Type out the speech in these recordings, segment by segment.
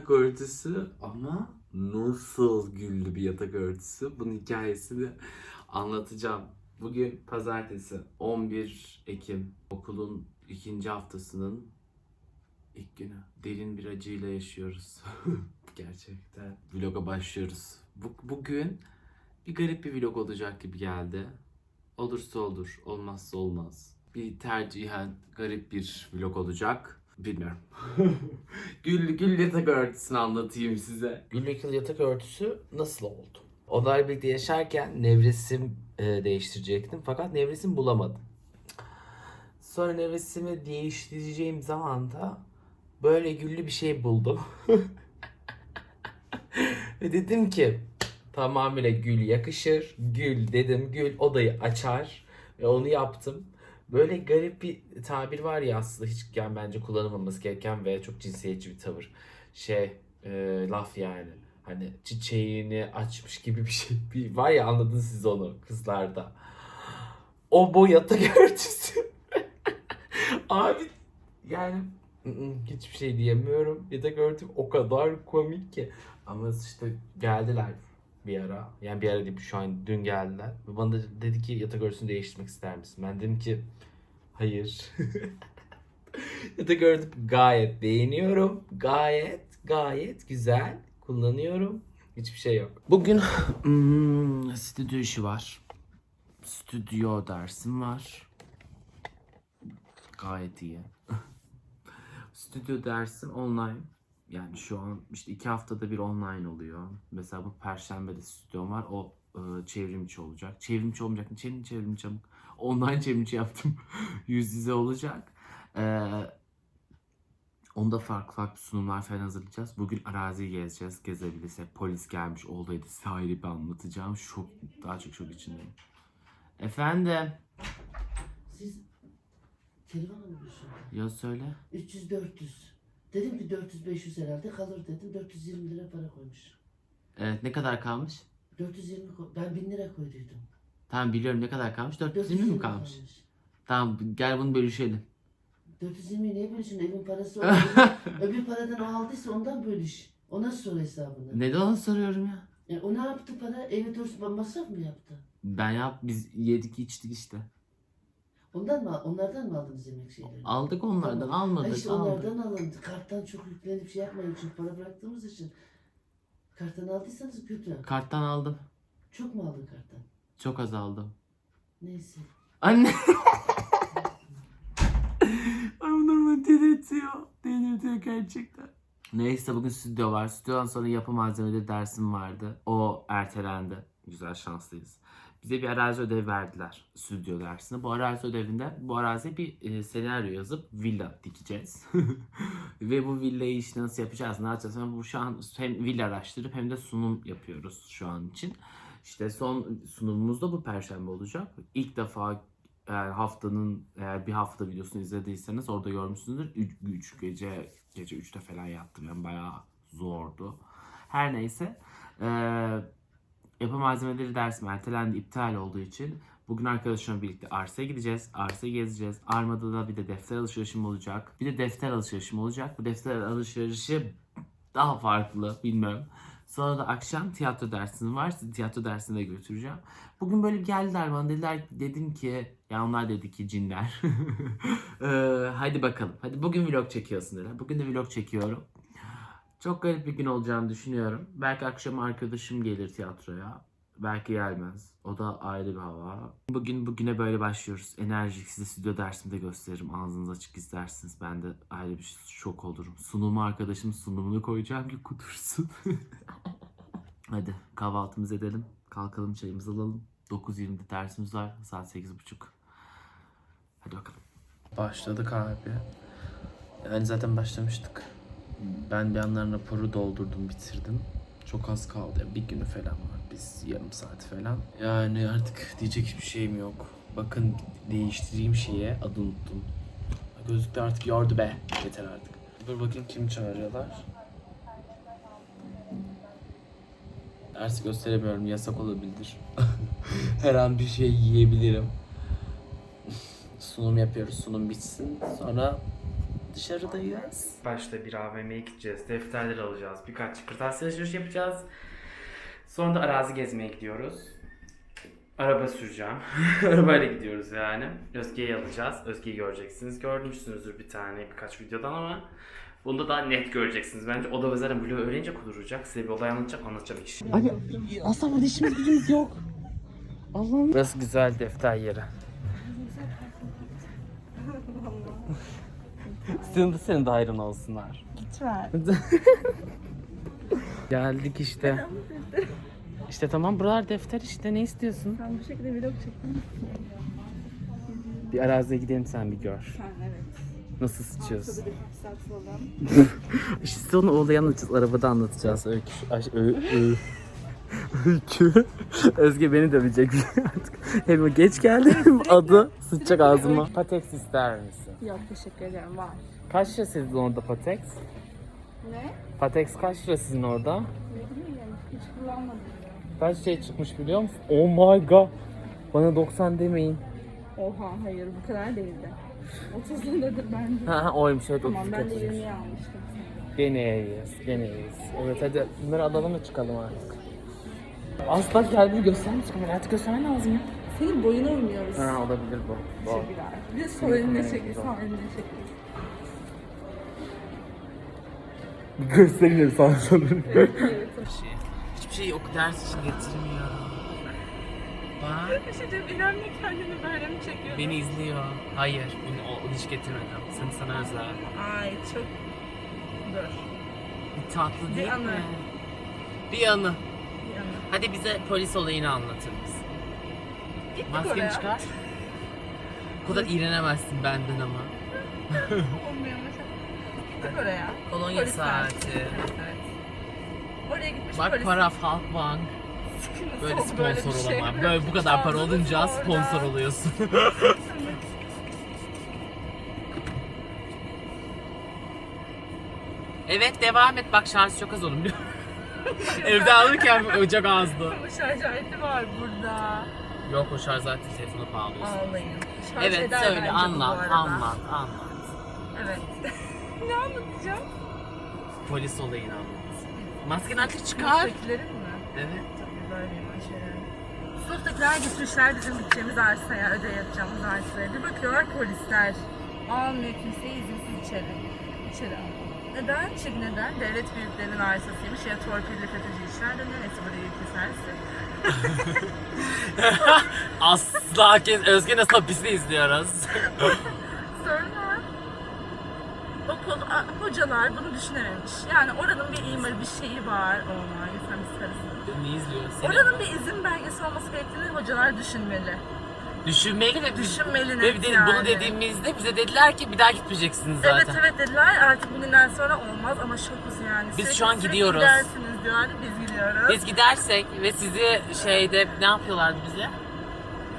yatak örtüsü ama nasıl güllü bir yatak örtüsü. Bunun hikayesini anlatacağım. Bugün pazartesi 11 Ekim okulun ikinci haftasının ilk günü. Derin bir acıyla yaşıyoruz. Gerçekten. Vloga başlıyoruz. Bu, bugün bir garip bir vlog olacak gibi geldi. Olursa olur, olmazsa olmaz. Bir tercihen garip bir vlog olacak. Bilmiyorum. Gül, gül yatak örtüsünü anlatayım size. Güllük yatak örtüsü nasıl oldu? Onlarla birlikte yaşarken nevresim e, değiştirecektim fakat nevresim bulamadım. Sonra nevresimi değiştireceğim zaman da böyle güllü bir şey buldum. Ve dedim ki tamamıyla gül yakışır. Gül dedim gül odayı açar. Ve onu yaptım. Böyle garip bir tabir var ya aslında hiç yani bence kullanılmaması gereken ve çok cinsiyetçi bir tavır. Şey e, laf yani. Hani çiçeğini açmış gibi bir şey. Bir, var ya anladınız siz onu kızlarda. O bu yatak örtüsü. Abi yani ı-ı, hiçbir şey diyemiyorum. Yatak örtüm o kadar komik ki. Ama işte geldiler bir ara. Yani bir ara değil şu an dün geldiler. Ve bana da dedi ki yatak örtüsünü değiştirmek ister misin? Ben dedim ki hayır. yatak örtüm gayet beğeniyorum. Gayet gayet güzel. Kullanıyorum. Hiçbir şey yok. Bugün hmm, stüdyo işi var. Stüdyo dersim var. Gayet iyi. Stüdyo dersim online. Yani şu an işte iki haftada bir online oluyor. Mesela bu perşembe de stüdyom var. O e, çevrimçi olacak. Çevrimçi olmayacak mı? Çevrim çevrimçi çabuk. Online çevrimçi yaptım. Yüz yüze olacak. Ee, onda farklı farklı sunumlar falan hazırlayacağız. Bugün araziyi gezeceğiz. Gezebilirsek. Polis gelmiş olaydı. Bir anlatacağım. Şok, daha çok şok içindeyim. Efendim? Siz telefon almışsınız. Ya söyle. 300-400. Dedim ki 400-500 herhalde kalır dedim. 420 lira para koymuş. Evet ne kadar kalmış? 420 koy- ben 1000 lira koyduydum. Tamam biliyorum ne kadar kalmış? 420 mi kalmış? Tamam gel bunu bölüşelim. 420 niye bölüşün? Evin parası oldu. Öbür paradan o aldıysa ondan bölüş. Ona sor hesabını. Neden onu soruyorum ya? Yani o ne yaptı para? Evi doğrusu masraf mı yaptı? Ben yap biz yedik içtik işte. Ondan mı, onlardan mı aldınız yemek şeyleri? Aldık onlardan Tamam. almadık Ay işte aldık. onlardan alın. Karttan çok yüklenip şey yapmayın. Çünkü para bıraktığımız için. Karttan aldıysanız kötü. Karttan aldım. Çok mu aldın karttan? Çok az aldım. Neyse. Anne. Ay beni delirtiyor. Delirtiyor gerçekten. Neyse bugün stüdyo var. Stüdyodan sonra yapı malzemeleri dersim vardı. O ertelendi. Güzel şanslıyız. Bize bir arazi ödevi verdiler stüdyo dersinde. Bu arazi ödevinde bu araziye bir e, senaryo yazıp villa dikeceğiz. Ve bu villayı işte nasıl yapacağız, ne yapacağız? Yani bu şu an hem villa araştırıp hem de sunum yapıyoruz şu an için. İşte son sunumumuz da bu perşembe olacak. İlk defa eğer haftanın eğer bir hafta videosunu izlediyseniz orada görmüşsünüzdür. 3 gece gece 3'te falan yattım. Yani bayağı zordu. Her neyse. Eee yapı malzemeleri dersim ertelendi, iptal olduğu için bugün arkadaşımla birlikte arsaya gideceğiz. Arsayı gezeceğiz. Armada da bir de defter alışverişim olacak. Bir de defter alışverişim olacak. Bu defter alışverişi daha farklı bilmiyorum. Sonra da akşam tiyatro dersim var. Tiyatro dersine de götüreceğim. Bugün böyle geldiler bana dediler dedim ki ya onlar dedi ki cinler. Eee, hadi bakalım. Hadi bugün vlog çekiyorsun dediler. Bugün de vlog çekiyorum. Çok garip bir gün olacağını düşünüyorum. Belki akşam arkadaşım gelir tiyatroya. Belki gelmez. O da ayrı bir hava. Bugün bugüne böyle başlıyoruz. Enerjik size stüdyo dersimde gösteririm. Ağzınız açık izlersiniz. Ben de ayrı bir şok olurum. Sunumu arkadaşım sunumunu koyacağım ki kudursun. Hadi kahvaltımızı edelim. Kalkalım çayımızı alalım. 9.20'de dersimiz var. Saat 8.30. Hadi bakalım. Başladık abi. Yani zaten başlamıştık. Ben bir yandan raporu doldurdum, bitirdim. Çok az kaldı. Bir günü falan var. Biz yarım saat falan. Yani artık diyecek hiçbir şeyim yok. Bakın değiştireyim şeye adı unuttum. Gözlükte artık yordu be. Yeter artık. Dur bakayım kim çağırıyorlar. Dersi gösteremiyorum. Yasak olabilir. Her an bir şey yiyebilirim. Sunum yapıyoruz. Sunum bitsin. Sonra Dışarıdayız. Başta bir AVM'ye gideceğiz. Defterleri alacağız. Birkaç kırtasiye alışveriş yapacağız. Sonra da arazi gezmeye gidiyoruz. Araba süreceğim. Arabayla gidiyoruz yani. Özge'yi alacağız. Özge'yi göreceksiniz. Görmüşsünüzdür bir tane birkaç videodan ama Bunda daha net göreceksiniz. Bence o da zaten Blue öğrenince kuduracak. Size bir olay anlatacak, anlatacağım iş. Abi aslında burada işimiz gücümüz yok. Allah'ım. Burası güzel defter yeri. Senin de senin de hayrın olsunlar. Lütfen. Geldik işte. İşte tamam buralar defter işte ne istiyorsun? Ben bu şekilde vlog çektim. Bir araziye gidelim sen bir gör. Sen evet. Nasıl sıçıyorsun? Tabii bir saat falan. İşte onu olayı anlatacağız. Arabada anlatacağız. Öykü. Ö. Öykü. Özge beni dövecek artık. Hem geç geldi hem adı sıçacak ağzıma. Patex ister misin? Yok teşekkür ederim var. Kaç lira sizin orada Patex? Ne? Patex kaç lira sizin orada? Ne bileyim hiç kullanmadım. Kaç şey çıkmış biliyor musun? Oh my god. Bana 90 demeyin. Oha hayır bu kadar değildi. 30 liradır bence. Ha ha oymuş evet 30 Tamam ben de katıymış. 20'ye almıştım. Gene iyiyiz, gene iyiyiz. Evet hadi bunları alalım da çıkalım artık. Asla geldi göstermiş kamera artık göstermen lazım ya. Senin boyuna uymuyoruz. Ha olabilir bu. bu. Teşekkürler. Bir de sol eline çekil, sağ eline çekil. Göstermiyorum sana sanırım. Evet. şey, hiçbir şey yok ders için getirmiyor. Bak Bir şey diyeyim, İrem'le kendini böyle mi çekiyor? beni izliyor. Hayır bunu o, hiç getirmedim. Seni sana özel. Ay çok... Dur. Bir tatlı değil mi? anı. Bir anı. Hadi bize polis olayını anlatır mısın? Gittik Maskeni oraya. çıkar. O kadar iğrenemezsin benden ama. Olmuyor mesela. Gittik oraya. Kolonya Polisler. saati. Evet, evet. Oraya gitmiş Bak polis. para Halkbank. Nasıl böyle sponsor bir şey? olama. Böyle bu kadar para Aldınız olunca orada. sponsor oluyorsun. evet devam et. Bak şarj çok az onun. Evde alırken çok azdı. Ama şarj aleti var burada. Yok o şarj zaten telefonu bağlıyorsun. Ağlayın. Şarj Evet eder söyle bence bu anlat arada. anlat anlat. Evet. ne anlatacağım? Polis olayını anlat. Maskeni artık çıkar. Sınıftakilerin mi? Evet. Tabii. Sınıftakiler gitmişler bizim gideceğimiz arsaya, ödev yapacağımız arsaya. Bir bakıyorlar polisler. Almıyor kimseyi izinsiz içeri. İçeri alıyor. Neden? Çünkü neden? Devlet büyüklerinin arsasıymış ya torpilli FETÖ'cü işler dönüyor. Neyse burada yük kesersin. Asla kes Özge nasıl hapiste izliyoruz. Sonra okul, a- hocalar bunu düşünememiş. Yani oranın bir imarı, bir şeyi var. Onlar insan karısı. ne izliyoruz? Seni Oranın bir izin belgesi olması gerektiğini hocalar düşünmeli. Düşünmeli ve Düşünmeli Ve bir de yani. bunu dediğimizde bize dediler ki bir daha gitmeyeceksiniz zaten. Evet evet dediler artık bugünden sonra olmaz ama şokuz yani. Biz şu an sürekli gidiyoruz. Gidersiniz diyorlardı biz gidiyoruz. Biz gidersek ve sizi şeyde ne yapıyorlardı bize?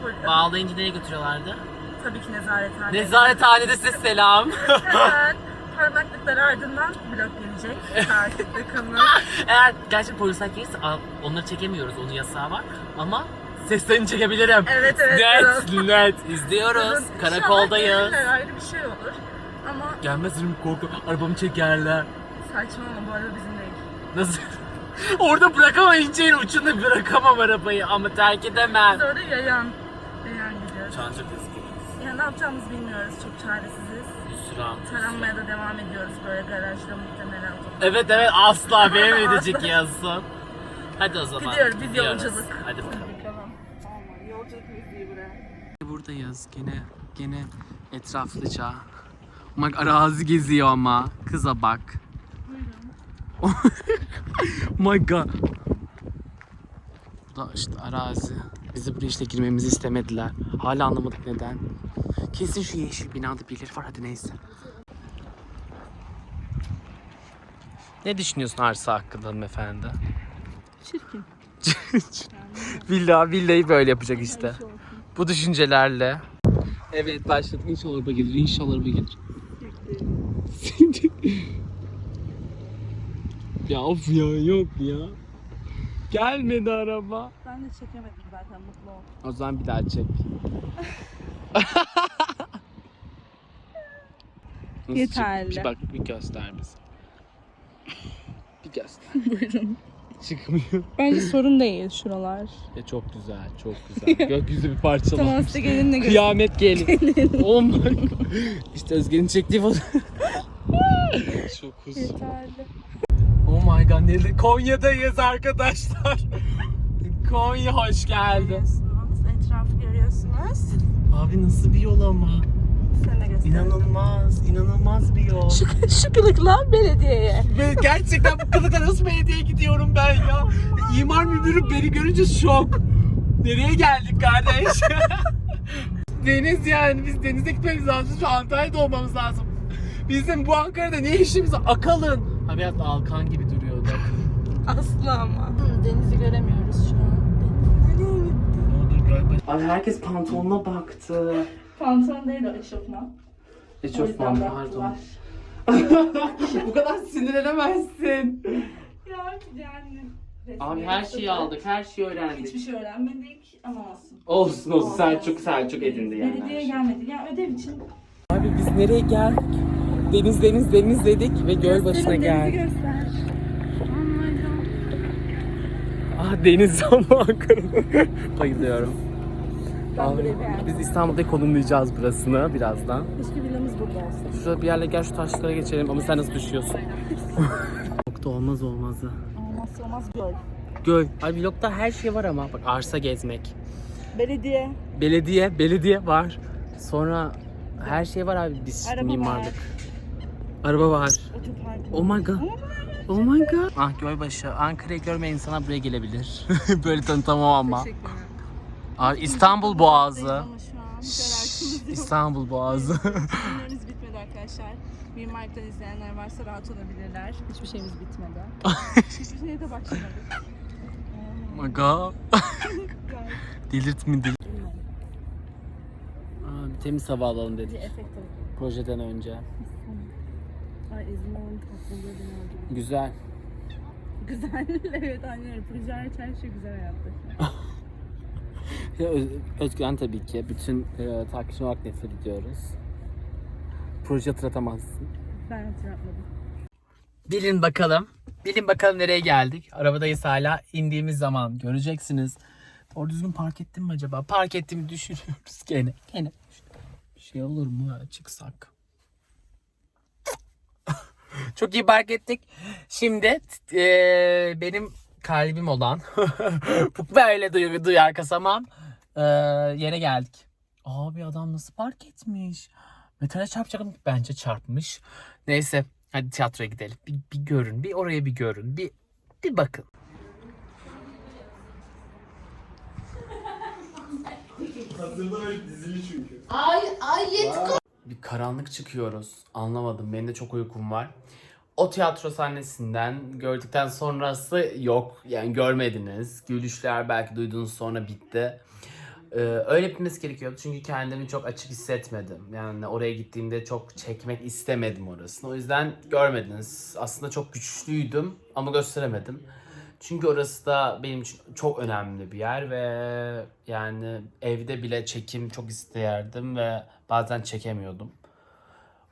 Pol- Bağlayınca nereye götürüyorlardı? Tabii ki nezarethane. Nezarethanede size selam. Hemen parmaklıklar ardından blok gelecek. Takipte kalın. Eğer gerçek polisler gelirse onları çekemiyoruz. Onun yasağı var. Ama seslerini çekebilirim. Evet, evet, Net net izliyoruz. İnşallah Karakoldayız. gelirler, ayrı bir şey olur. Ama Gelmezlerim korku. Arabamı çekerler. saçmalama bu arada bizim değil. Nasıl? Orada bırakamayınca yerin ucunda bırakamam arabayı ama terk edemem. Biz orada yayan. Yayan gidiyoruz. Çancak ezginiz. Ya ne yapacağımızı bilmiyoruz. Çok çaresiziz. Hüsran. Taranmaya da devam ediyoruz böyle garajda muhtemelen. Evet evet asla benim edecek yazsın. Hadi o zaman. Gidiyoruz, biz yolculuk. Hadi bakalım. Yolculuk müziği buraya. Buradayız gene gene etraflıca. Bak arazi geziyor ama kıza bak. oh my god. Bu da işte arazi. Bizi buraya işte girmemizi istemediler. Hala anlamadık neden. Kesin şu yeşil binada birileri var hadi neyse. Ne düşünüyorsun arsa hakkında hanımefendi? Çirkin. Villa, villayı böyle yapacak işte. Bu düşüncelerle. Evet başladık. İnşallah araba gelir. İnşallah araba gelir. ya of ya yok ya. Gelmedi araba. Ben de çekemedim zaten mutlu ol. O zaman bir daha çek. Nasıl Yeterli. çık- Bak bir göster bize. Bir göster. Buyurun. Çıkmıyor. Bence sorun değil şuralar. Ya çok güzel, çok güzel. Gökyüzü bir parçalanmış. Tamam size gelinle göster. Kıyamet gelin. oh my god. İşte Özge'nin çektiği fotoğraf. çok uzun. Yeterli. Oh my god. Nerede? Konya'dayız arkadaşlar. Konya hoş geldin. Etrafı görüyorsunuz. Abi nasıl bir yol ama. Sen de göster. İnanılmaz, inanılmaz bir yol. Şu, şu kılıkla belediyeye. Ve gerçekten bu kılıkla nasıl belediyeye gidiyorum ben ya? İmar müdürü beni görünce şok. Nereye geldik kardeş? Deniz yani biz denize gitmemiz lazım. Şu Antalya'da olmamız lazım. Bizim bu Ankara'da ne işimiz var? Akalın. Ha biraz da Alkan gibi duruyordu. Aslı ama. Denizi göremiyoruz şu an. Ay herkes pantolonuna baktı. Pantolon değil o eşofman. Eşofman pardon. bu kadar sinirlenemezsin. Ya yani. Abi her şeyi aldık, her şeyi öğrendik. Hiçbir şey öğrenmedik ama olsun. Olsun olsun Selçuk Selçuk edindi yani. Belediyeye gelmedik. Yani ödev için. Abi biz nereye geldik? Deniz deniz deniz dedik ve göl başına geldik. göster. Ah deniz ama Ankara'da. Bayılıyorum. Beğendim. Biz İstanbul'da konumlayacağız burasını birazdan. Keşke villamız burada olsa. Şurada bir yerle gel şu taşlara geçelim ama sen nasıl düşüyorsun? Çok da olmaz olmazı. Olmazsa olmaz göl. Göl. Ay vlogda her şey var ama bak arsa gezmek. Belediye. Belediye, belediye var. Sonra her şey var abi biz Araba mimarlık. var. Araba var. Otopark. Oh my god. Oh my god. Ah Gölbaşı. Ankara'yı görmeyen insana buraya gelebilir. Böyle tanıtamam ama. Teşekkürler. Abi İstanbul Boğazı. Ama şu an hiç Şşş, alakımız yok. İstanbul Boğazı. Filmleriniz bitmedi arkadaşlar. Mimarlıktan izleyenler varsa rahat olabilirler. Hiçbir şeyimiz bitmedi. Hiçbir şeye de başlamadık. oh my god. Gayet Delirtme değil. Abi temiz hava alalım bir dedik efekt oldu. projeden önce. Ay alın tatlılığı beni öldürdü. Güzel. Güzel. evet anlıyorum. Proje hariç her şey güzel hayatta. Öz- Özgüven tabii ki. Bütün e, takipçi olarak nefret ediyoruz. Proje hatırlatamazsın. Ben hatırlatmadım. Bilin bakalım. Bilin bakalım nereye geldik. Arabadayız hala. İndiğimiz zaman göreceksiniz. Doğru düzgün park ettim mi acaba? Park ettiğimi düşünüyoruz gene. Gene. Bir şey olur mu ya çıksak? Çok iyi park ettik. Şimdi eee, benim kalbim olan bu böyle duyu, duyar kasamam eee, yere geldik. Abi adam nasıl park etmiş? Metale çarpacak mı? Bence çarpmış. Neyse hadi tiyatroya gidelim. Bir, bir görün. Bir oraya bir görün. Bir, bir bakın. Ay ay Bir karanlık çıkıyoruz. Anlamadım. Benim de çok uykum var. O tiyatro sahnesinden gördükten sonrası yok. Yani görmediniz. Gülüşler belki duyduğunuz sonra bitti. Ee, öyle bitmesi gerekiyordu. Çünkü kendimi çok açık hissetmedim. Yani oraya gittiğimde çok çekmek istemedim orasını. O yüzden görmediniz. Aslında çok güçlüydüm ama gösteremedim. Çünkü orası da benim için çok önemli bir yer ve yani evde bile çekim çok isterdim ve bazen çekemiyordum.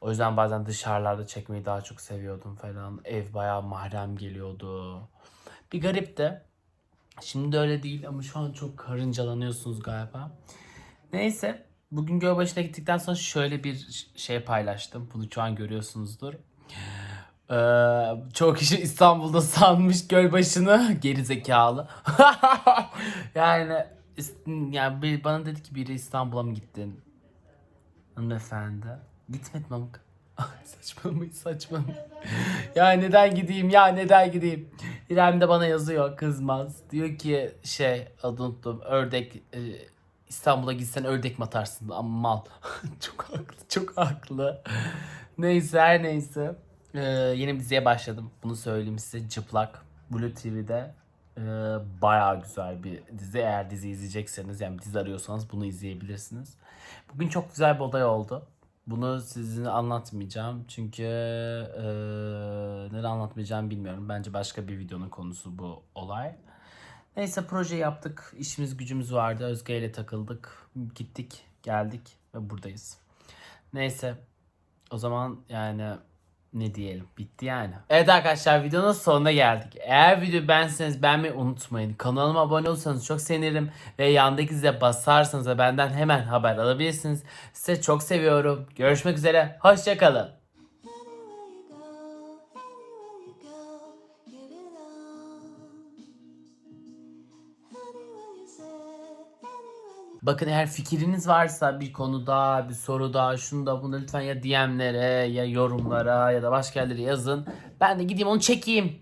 O yüzden bazen dışarılarda çekmeyi daha çok seviyordum falan. Ev bayağı mahrem geliyordu. Bir garip de. Şimdi öyle değil ama şu an çok karıncalanıyorsunuz galiba. Neyse. Bugün Gölbaşı'na gittikten sonra şöyle bir şey paylaştım. Bunu şu an görüyorsunuzdur. Ee, çoğu kişi İstanbul'da sanmış Gölbaşı'nı geri zekalı. yani yani bana dedi ki biri İstanbul'a mı gittin? Hanımefendi. Gitmedim ama. Saçmalamayın saçmalamayın. ya neden gideyim ya neden gideyim. İrem de bana yazıyor kızmaz. Diyor ki şey adını unuttum ördek e, İstanbul'a gitsen ördek mi atarsın ama mal. çok haklı çok haklı. neyse her neyse. Ee, yeni bir diziye başladım. Bunu söyleyeyim size Çıplak. Blue TV'de e, bayağı güzel bir dizi. Eğer dizi izleyecekseniz yani dizi arıyorsanız bunu izleyebilirsiniz. Bugün çok güzel bir olay oldu. Bunu sizinle anlatmayacağım. Çünkü e, neden anlatmayacağım bilmiyorum. Bence başka bir videonun konusu bu olay. Neyse proje yaptık. İşimiz gücümüz vardı. Özge ile takıldık. Gittik, geldik ve buradayız. Neyse. O zaman yani ne diyelim bitti yani. Evet arkadaşlar videonun sonuna geldik. Eğer videoyu beğenseniz beğenmeyi unutmayın. Kanalıma abone olursanız çok sevinirim. Ve yandaki zile basarsanız da benden hemen haber alabilirsiniz. Size çok seviyorum. Görüşmek üzere. Hoşçakalın. Bakın eğer fikriniz varsa bir konuda, bir soruda, şunda bunda lütfen ya DM'lere ya yorumlara ya da başka yerlere yazın. Ben de gideyim onu çekeyim.